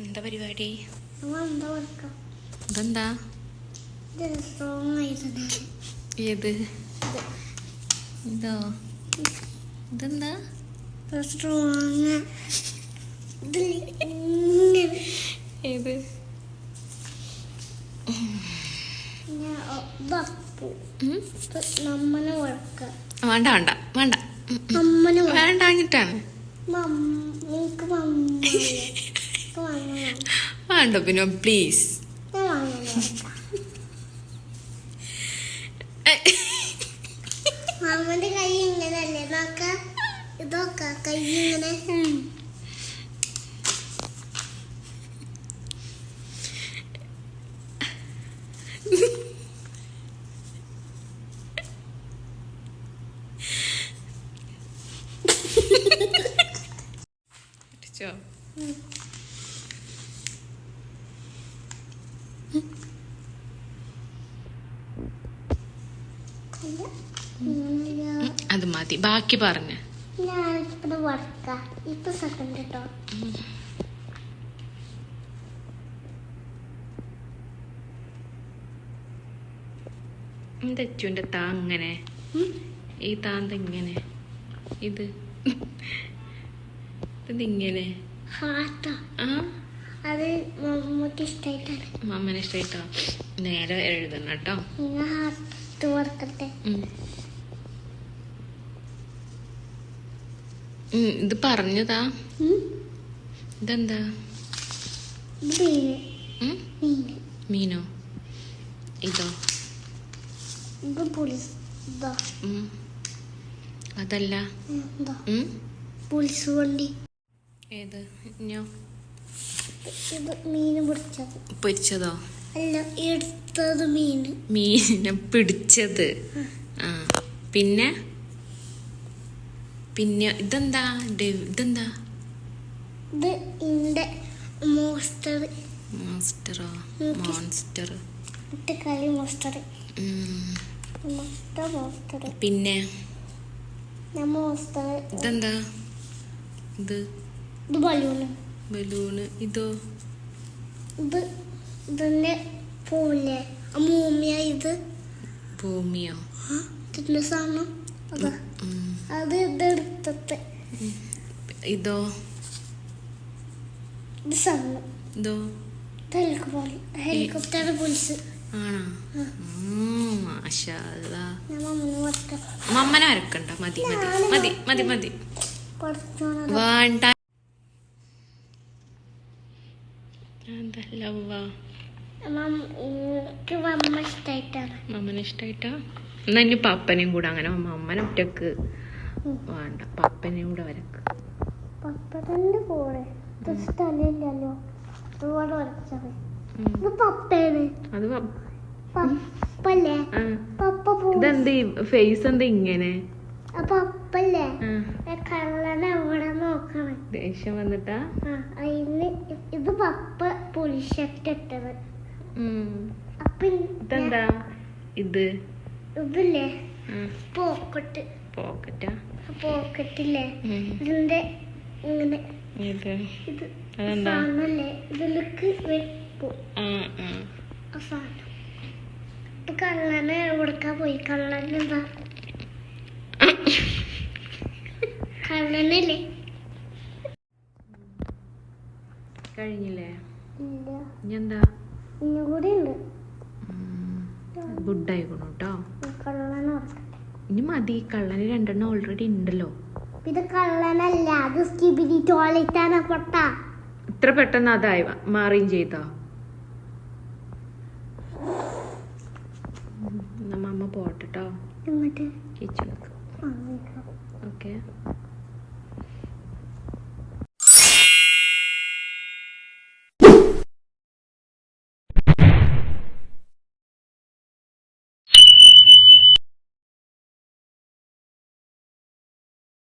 എന്താ പരിപാടി? ഇതെന്താ? ഏത്? ഇതോ? ഇതെന്താ? ഏത്? വേണ്ട വേണ്ട വേണ്ട. വേണ്ടാഞ്ഞിട്ടാണ്. വേണ്ട പിന്നെ പ്ലീസ് മാമന്റെ കൈ ഇങ്ങനല്ലേ നോക്ക ഇതൊക്ക കൈ ഇങ്ങനെ. ഉം. കൈ ഇങ്ങനെ അത് മതി. ബാക്കി പറഞ്ഞ. ഞാൻ ഇപ്പൊ വർക്ക ഇപ്പൊ സെക്കൻഡ് കേട്ടോ തെച്ചുവിന്റെ താ അങ്ങനെ? ഈ താന്ത ഇങ്ങനെ. ഇത്. ഇതിങ്ങനെ. മമ്മനെ ഇഷ്ടായിട്ടോ. നേരെ എഴുതണം കേട്ടോ. ഇത് പറഞ്ഞതാ. ഇതെന്താ? ഇത് മീന്? ഇതോ. അതല്ല? പുളിസ് വണ്ടി ഏത്? പിടിച്ചത് പൊരിച്ചതോ? അല്ല എടുത്തത് മീൻ. മീനിനെ പിടിച്ചത്. ആ. പിന്നെ? പിന്നെ ഇതെന്താ? ഇതെന്താ? ഇത് ഇന്റെ മോസ്റ്റർ മോസ്റ്ററോ മോൺസ്റ്റർ കളി മോസ്റ്റർ. മോസ്റ്റർ പിന്നെ? മോസ്റ്റർ ഇതെന്താ? ഇത്? ഇത് ബലൂണ് ബലൂണ് ഇതോ? ഇത് ഇതിന്റെ പൂനെ. മൂമിയ ഇത്. ഭൂമിയോ? ഇതിന്റെ സാധനം. അതാ. അത് ഇതെടുത്തത്. ഇതോ? ഇത് സാധനം. ഇതോ? ഹെലികോപ്റ്റർ പോലീസ് ആണോ? മമ്മന് വരക്കണ്ട. മതി മതി. മതി മതി മതി. വേണ്ട. എനിക്ക് മമ്മ ഇഷ്ടായിട്ടാണ്. മമ്മനെ ഇഷ്ടായിട്ടാ? എന്നാ ഇനി പപ്പനെയും കൂടെ അങ്ങനെ മമ്മനെ ഒറ്റയ്ക്ക് വേണ്ട. പപ്പനെയും കൂടെ വരക്ക്. കൂടെ സ്ഥലമില്ലല്ലോ. വരച്ചത്. അത് പപ്പല്ലേ. പപ്പ ഇതെന്ത് ഫേസ് എന്താ ഇങ്ങനെ? പപ്പല്ലേ? കള്ളനെ നോക്കണം. ദേഷ്യം വന്നിട്ടാ? ഇത് പപ്പ ഇട്ടത്. അപ്പൊ ഇതെന്താ? ഇത്. ഇതില്ലേ? പോക്കറ്റ്. പോക്കറ്റാ? പോക്കറ്റില്ലേ. ഇതിന്റെ ഇങ്ങനെ. ഇത്. അതെന്താ? ഇതിലേക്ക് കള്ളനെ എവിടക്കാ പോയി? കള്ളൻ എന്താ കള്ളനല്ലേ? കഴിഞ്ഞില്ലേ? എന്താ? ഇന്നും കൂടി ഉണ്ട് ഗുഡ് ആയിക്കണു കേട്ടോ ഇനി മതി കള്ളന് രണ്ടെണ്ണം ഓൾറെഡി ഉണ്ടല്ലോ. ഇത് കള്ളനല്ല അത് സ്കിബിരി ടോയ്ലറ്റാണ് പൊട്ട. ഇത്ര പെട്ടെന്ന് അതായി മാറിയും ചെയ്തോ? നമ്മ പോട്ടെട്ടോ. കിച്ചണിക്ക്. ഓക്കെ.